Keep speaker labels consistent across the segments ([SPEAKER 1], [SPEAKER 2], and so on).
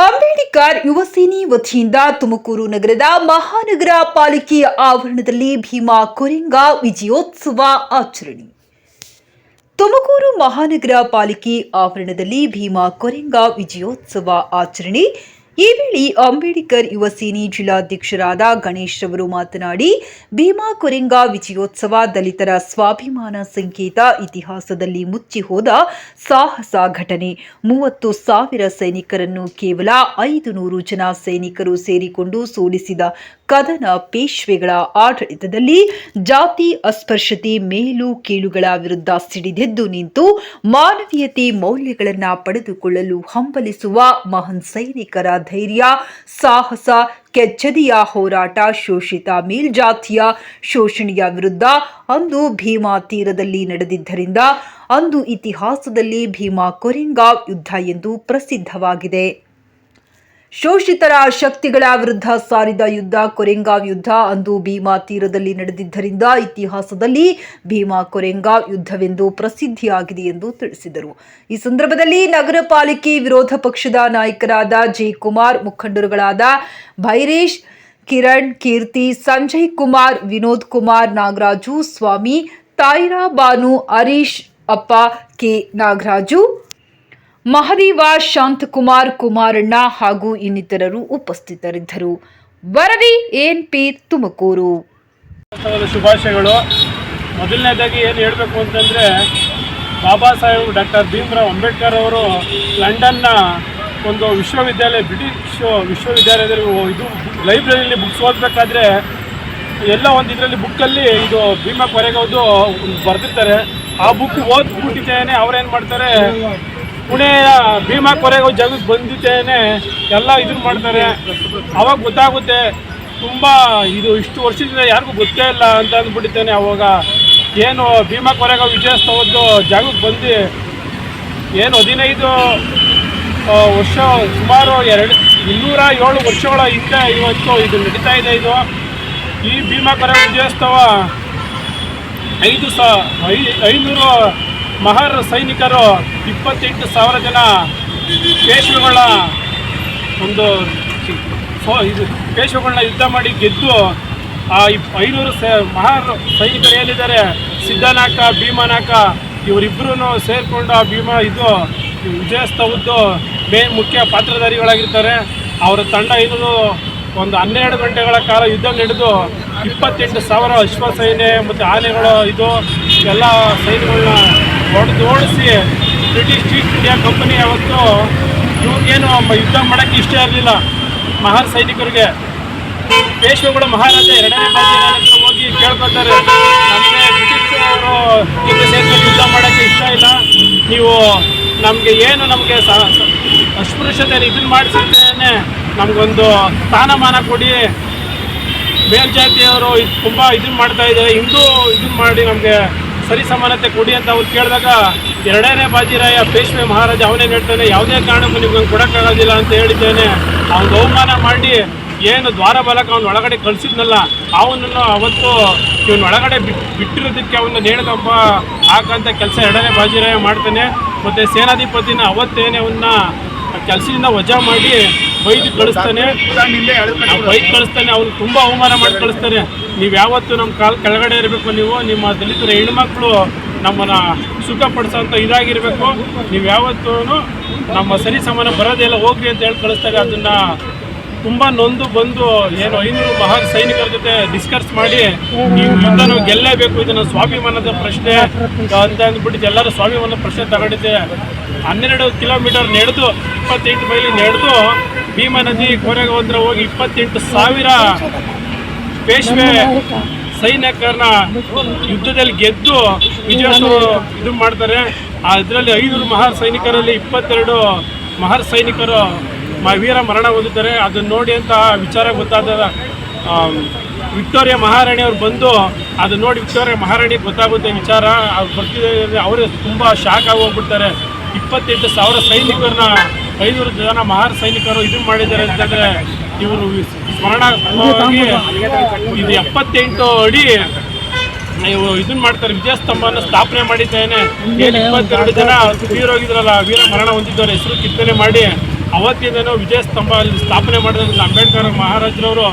[SPEAKER 1] ಅಂಬೇಡ್ಕರ್ ಯುವ ಸೇನೆ ವತಿಯಿಂದ ತುಮಕೂರು ನಗರದ ಮಹಾನಗರ ಪಾಲಿಕೆಯ ಆವರಣದಲ್ಲಿ ಭೀಮಾ ಕೊರೆಂಗ ವಿಜಯೋತ್ಸವ ಆಚರಣೆ. ತುಮಕೂರು ಮಹಾನಗರ ಪಾಲಿಕೆ ಆವರಣದಲ್ಲಿ ಭೀಮಾ ಕೊರೆಂಗ ವಿಜಯೋತ್ಸವ ಆಚರಣೆ ಈ ವೇಳೆ ಅಂಬೇಡ್ಕರ್ ಯುವ ಸೇನೆ ಜಿಲ್ಲಾಧ್ಯಕ್ಷರಾದ ಗಣೇಶ್ ರವರು ಮಾತನಾಡಿ, ಭೀಮಾ ಕೊರೆಂಗ ವಿಜಯೋತ್ಸವ ದಲಿತರ ಸ್ವಾಭಿಮಾನ ಸಂಕೇತ ಇತಿಹಾಸದಲ್ಲಿ ಮುಚ್ಚಿ ಹೋದ ಸಾಹಸ ಘಟನೆ. ಮೂವತ್ತು ಸಾವಿರ ಸೈನಿಕರನ್ನು ಕೇವಲ ಐದು ನೂರು ಜನ ಸೈನಿಕರು ಸೇರಿಕೊಂಡು ಸೋಲಿಸಿದ ಕದನ ಪೇಶ್ವೆಗಳ ಆಡಳಿತದಲ್ಲಿ ಜಾತಿ ಅಸ್ಪರ್ಶತೆ ಮೇಲು ಕೀಳುಗಳ ವಿರುದ್ಧ ಸಿಡಿದೆದ್ದು ನಿಂತು ಮಾನವೀಯತೆ ಮೌಲ್ಯಗಳನ್ನು ಪಡೆದುಕೊಳ್ಳಲು ಹಂಬಲಿಸುವ ಮಹಾನ್ ಸೈನಿಕರ ಧೈರ್ಯ, ಸಾಹಸ, ಕೆಚ್ಚದಿಯ ಹೋರಾಟ, ಶೋಷಿತ ಮೇಲ್ಜಾತಿಯ ಶೋಷಣೆಯ ವಿರುದ್ಧ ಅಂದು ಭೀಮಾ ತೀರದಲ್ಲಿ ನಡೆದಿದ್ದರಿಂದ ಅಂದು ಇತಿಹಾಸದಲ್ಲಿ ಭೀಮಾ ಕೊರಿಂಗಾ ಯುದ್ಧ ಎಂದು ಪ್ರಸಿದ್ಧವಾಗಿದೆ. ಶೋಷಿತರ ಶಕ್ತಿಗಳ ವಿರುದ್ಧ ಸಾರಿದ ಯುದ್ಧ ಕೊರೆಂಗಾವ್ ಯುದ್ಧ ಅಂದು ಭೀಮಾ ತೀರದಲ್ಲಿ ನಡೆದಿದ್ದರಿಂದ ಇತಿಹಾಸದಲ್ಲಿ ಭೀಮಾ ಕೊರೆಂಗಾವ್ ಯುದ್ಧವೆಂದು ಪ್ರಸಿದ್ಧಿಯಾಗಿದೆ ಎಂದು ತಿಳಿಸಿದರು. ಈ ಸಂದರ್ಭದಲ್ಲಿ ನಗರ ಪಾಲಿಕೆ ವಿರೋಧ ಪಕ್ಷದ ನಾಯಕರಾದ ಜಯಕುಮಾರ್, ಮುಖಂಡರುಗಳಾದ ಭೈರೇಶ್, ಕಿರಣ್, ಕೀರ್ತಿ, ಸಂಜಯ್ ಕುಮಾರ್, ವಿನೋದ್ ಕುಮಾರ್, ನಾಗರಾಜು, ಸ್ವಾಮಿ, ತಾಯಿರಾ ಬಾನು, ಹರೀಶ್, ಅಪ್ಪ ಕೆ ನಾಗರಾಜು ಮಹದೇವ, ಶಾಂತಕುಮಾರ್, ಕುಮಾರಣ್ಣ ಹಾಗೂ ಇನ್ನಿತರರು ಉಪಸ್ಥಿತರಿದ್ದರು. ವರದಿ, ಎನ್ಪಿ ತುಮಕೂರು.
[SPEAKER 2] ಶುಭಾಶಯಗಳು. ಮೊದಲನೇದಾಗಿ ಏನು ಹೇಳಬೇಕು ಅಂತಂದರೆ, ಬಾಬಾ ಸಾಹೇಬ್ ಡಾಕ್ಟರ್ ಭೀಮರಾವ್ ಅಂಬೇಡ್ಕರ್ ಅವರು ಲಂಡನ್ನ ಒಂದು ವಿಶ್ವವಿದ್ಯಾಲಯ, ಬ್ರಿಟಿಷ್ ವಿಶ್ವವಿದ್ಯಾಲಯದಲ್ಲಿ ಇದು ಲೈಬ್ರರಿಯಲ್ಲಿ ಬುಕ್ಸ್ ಓದಬೇಕಾದ್ರೆ ಎಲ್ಲ ಒಂದು ಇದರಲ್ಲಿ ಬುಕ್ಕಲ್ಲಿ ಇದು ಭೀಮಾ ಕೊರೆಗೌದು ಬರೆದಿರ್ತಾರೆ. ಆ ಬುಕ್ ಓದ್ಬಿಟ್ಟಿದ್ದೇನೆ ಅವ್ರೇನು ಮಾಡ್ತಾರೆ ಪುಣೆಯ ಭೀಮಾ ಕೊರೆಗೋ ಜಾಗಕ್ಕೆ ಬಂದಿದ್ದೇನೆ. ಎಲ್ಲ ಇದನ್ನ ಮಾಡ್ತಾರೆ ಅವಾಗ ಗೊತ್ತಾಗುತ್ತೆ ತುಂಬ ಇದು ಇಷ್ಟು ವರ್ಷದಿಂದ ಯಾರಿಗೂ ಗೊತ್ತೇ ಇಲ್ಲ ಅಂತ ಅಂದ್ಬಿಟ್ಟಿದ್ದೇನೆ ಅವಾಗ. ಏನು ಭೀಮಾ ಕೊರೆಗಾವ್ ವಿಜಯೋತ್ಸವದ್ದು ಜಾಗಕ್ಕೆ ಬಂದು ಏನು ಹದಿನೈದು ವರ್ಷ ಸುಮಾರು ಎರಡು, ಇನ್ನೂರ ಏಳು ವರ್ಷಗಳ ಹಿಂದೆ ಇವತ್ತು ಇದು ನಡೀತಾ ಇದೆ ಇದು. ಈ ಭೀಮಾ ಕೊರೆಗಾವ್ ವಿಜಯೋತ್ಸವ ಐದು ಸ, ಐ, ಐನೂರು ಮಹಾರ್ ಸೈನಿಕರು ಇಪ್ಪತ್ತೆಂಟು ಸಾವಿರ ಜನ ಪೇಶ್ವೆಗಳ ಒಂದು ಇದು ಪೇಶ್ವೆಗಳನ್ನ ಯುದ್ಧ ಮಾಡಿ ಗೆದ್ದು ಆ ಇಪ್- ಐನೂರು ಸ ಮಹಾರ್ ಸೈನಿಕರು ಏನಿದ್ದಾರೆ? ಸಿದ್ಧನಾಕ, ಭೀಮನಾಕ ಇವರಿಬ್ಬರೂ ಸೇರಿಕೊಂಡು ಆ ಭೀಮ ಇದು ವಿಜಯೋತ್ಸವದ್ದು ಮೇ ಮುಖ್ಯ ಪಾತ್ರಧಾರಿಗಳಾಗಿರ್ತಾರೆ. ಅವರ ತಂಡ ಐನೂರು ಒಂದು ಹನ್ನೆರಡು ಗಂಟೆಗಳ ಕಾಲ ಯುದ್ಧ ನಡೆದು ಇಪ್ಪತ್ತೆಂಟು ಸಾವಿರ ಅಶ್ವಸೈನ್ಯ ಮತ್ತು ಆನೆಗಳು ಇದು ಎಲ್ಲ ಸೈನ್ಯಗಳನ್ನ ಹೊಡೆದು ಓಡಿಸಿ ಬ್ರಿಟಿಷ್ ಈಸ್ಟ್ ಇಂಡಿಯಾ ಕಂಪನಿ ಅವತ್ತು ಇವ್ರಿಗೇನು ಯುದ್ಧ ಮಾಡೋಕ್ಕೆ ಇಷ್ಟ ಇರಲಿಲ್ಲ. ಮಹಾನ್ ಸೈನಿಕರಿಗೆ. ಪೇಶ್ವೆಗಳು ಮಹಾರಾಜ ಎರಡನೇ ಬಾಜಿ ಹೋಗಿ ಕೇಳ್ಕೊತಾರೆ ನಮಗೆ ಬ್ರಿಟಿಷ್ ಅವರು ಜೊತೆ ಯುದ್ಧ ಮಾಡೋಕ್ಕೆ ಇಷ್ಟ ಇಲ್ಲ. ನೀವು ನಮಗೆ ಏನು ನಮಗೆ ಅಸ್ಪೃಶ್ಯತೆ ಇದನ್ನು ಮಾಡಿಸುತ್ತೇನೆ. ನಮಗೊಂದು ಸ್ಥಾನಮಾನ ಕೊಡಿ. ಮೇಲ್ಜಾತಿಯವರು ಇದು ತುಂಬ ಇದನ್ನು ಮಾಡ್ತಾ ಇದ್ದಾರೆ. ಹಿಂದೂ ಇದನ್ನು ಮಾಡಿ ನಮಗೆ ಸರಿ ಸಮಾನತೆ ಕೊಡಿ ಅಂತ ಅವ್ರು ಕೇಳಿದಾಗ ಎರಡನೇ ಬಾಜಿರಾಯ ಪೇಶ್ವೆ ಮಹಾರಾಜ ಅವನೇ ಹೇಳ್ತಾನೆ, ಯಾವುದೇ ಕಾರಣಕ್ಕೂ ನಿಮ್ಗೆ ಕೊಡೋಕ್ಕಾಗೋದಿಲ್ಲ ಅಂತ ಹೇಳಿದ್ದೇನೆ. ಅವ್ನು ಅವಮಾನ ಮಾಡಿ, ಏನು ದ್ವಾರ ಬಾಲಕ ಅವ್ನು ಒಳಗಡೆ ಕಳಿಸಿದ್ನಲ್ಲ, ಅವನನ್ನು ಅವತ್ತು ಇವನು ಒಳಗಡೆ ಬಿಟ್, ಬಿಟ್ಟಿರೋದಕ್ಕೆ ಅವನ್ನ ನೇಣದಪ್ಪ ಹಾಕಂತ ಕೆಲಸ ಎರಡನೇ ಬಾಜಿರಾಯ ಮಾಡ್ತಾನೆ. ಮತ್ತು ಸೇನಾಧಿಪತಿನ ಅವತ್ತೇನೆ ಅವನ್ನ ಕೆಲಸದಿಂದ ವಜಾ ಮಾಡಿ ಬೈದು ಕಳಿಸ್ತಾನೆ. ಬೈಕ್ ಕಳಿಸ್ತಾನೆ, ಅವ್ನು ತುಂಬ ಅವಮಾನ ಮಾಡಿ ಕಳಿಸ್ತಾನೆ. ನೀವು ಯಾವತ್ತು ನಮ್ಮ ಕಾಲ್ ಕೆಳಗಡೆ ಇರಬೇಕು ನೀವು, ನಿಮ್ಮ ದಲಿತರ ಹೆಣ್ಮಕ್ಳು ನಮ್ಮನ್ನ ಸುಖ ಪಡಿಸೋಂಥ ಇದಾಗಿರಬೇಕು. ನೀವು ಯಾವತ್ತೂ ನಮ್ಮ ಸರಿ ಸಮಾನ ಬರೋದೇ ಇಲ್ಲ, ಹೋಗ್ರಿ ಅಂತ ಹೇಳಿ ಕಳಿಸ್ತಾರೆ. ಅದನ್ನು ತುಂಬ ನೊಂದು ಬಂದು ಏನು ಐನೂರು ಮಹಾ ಸೈನಿಕರ ಜೊತೆ ಡಿಸ್ಕಸ್ ಮಾಡಿ ನೀವು ಯುದ್ಧನ ಗೆಲ್ಲೇಬೇಕು, ಇದನ್ನು ಸ್ವಾಭಿಮಾನದ ಪ್ರಶ್ನೆ ಅಂತ ಅಂದ್ಬಿಟ್ಟು ಎಲ್ಲರೂ ಸ್ವಾಭಿಮಾನದ ಪ್ರಶ್ನೆ ತಗೊಂಡಿದ್ದೆ. ಹನ್ನೆರಡು ಕಿಲೋಮೀಟರ್ ನಡೆದು ಇಪ್ಪತ್ತೆಂಟು ಮೈಲಿ ನಡೆದು ಭೀಮಾ ನದಿ ಕೋರೆಗೆ ಹೋದ್ರ ಹೋಗಿ ಇಪ್ಪತ್ತೆಂಟು ಸಾವಿರ ಪೇಶ್ವೆ ಸೈನಿಕರನ್ನ ಯುದ್ಧದಲ್ಲಿ ಗೆದ್ದು ವಿಜಯೋತ್ಸವ ಇದು ಮಾಡ್ತಾರೆ. ಅದರಲ್ಲಿ ಐನೂರು ಮಹಾ ಸೈನಿಕರಲ್ಲಿ ಇಪ್ಪತ್ತೆರಡು ಮಹಾರ್ ಸೈನಿಕರು ಮ ಮರಣ ಹೊಂದಿದ್ದಾರೆ ಅದನ್ನು ನೋಡಿ ಅಂತ ವಿಚಾರ ಗೊತ್ತಾದ ವಿಕ್ಟೋರಿಯಾ ಮಹಾರಾಣಿ ಅವ್ರು ಬಂದು ಅದನ್ನು ನೋಡಿ ವಿಕ್ಟೋರಿಯಾ ಮಹಾರಾಣಿ ಗೊತ್ತಾಗುತ್ತೆ ವಿಚಾರ. ಅವ್ರು ಬರ್ತಿದ್ದಾರೆ ಅವರೇ ತುಂಬ ಶಾಕ್ ಆಗಿ ಹೋಗ್ಬಿಡ್ತಾರೆ. ಇಪ್ಪತ್ತೆಂಟು ಸಾವಿರ ಸೈನಿಕರನ್ನ, ಐನೂರು ಜನ ಮಹಾರ ಸೈನಿಕರು ಇದು ಮಾಡಿದ್ದಾರೆ ಅಂತಂದರೆ ಇವರು ಸ್ಮರಣ ಇದು ಎಪ್ಪತ್ತೆಂಟು ಅಡಿ ನೀವು ಇದನ್ನ ಮಾಡ್ತಾರೆ. ವಿಜಯಸ್ತಂಭನ ಸ್ಥಾಪನೆ ಮಾಡಿದ್ದೇನೆ. ಇಪ್ಪತ್ತೆರಡು ಜನ ವೀರ ಹೋಗಿದ್ರಲ್ಲ, ವೀರ ಮರಣ ಹೊಂದಿದ್ದವರ ಹೆಸರು ಕಿತ್ತನೆ ಮಾಡಿ ಅವತ್ತಿಂದನೂ ವಿಜಯ ಸ್ತಂಭ ಅಲ್ಲಿ ಸ್ಥಾಪನೆ ಮಾಡಿದಂಥ ಅಂಬೇಡ್ಕರ್ ಮಹಾರಾಜರವರು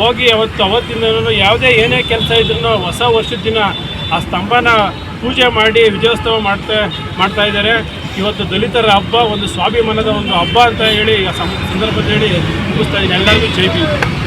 [SPEAKER 2] ಹೋಗಿ ಅವತ್ತು ಅವತ್ತಿಂದನೂ ಯಾವುದೇ ಏನೇ ಕೆಲಸ ಇದ್ರೂ ಹೊಸ ವರ್ಷದ ದಿನ ಆ ಸ್ತಂಭನ ಪೂಜೆ ಮಾಡಿ ವಿಜಯೋತ್ಸವ ಮಾಡ್ತಾ ಮಾಡ್ತಾ ಇದ್ದಾರೆ. ಇವತ್ತು ದಲಿತರ ಹಬ್ಬ, ಒಂದು ಸ್ವಾಭಿಮಾನದ ಒಂದು ಹಬ್ಬ ಅಂತ ಹೇಳಿ ಸಂದರ್ಭದಲ್ಲಿ ಮುಗಿಸ್ತಾ ಇದ್ದೀನಿ. ಎಲ್ಲರಿಗೂ ಜೈ ಭೀಮ್.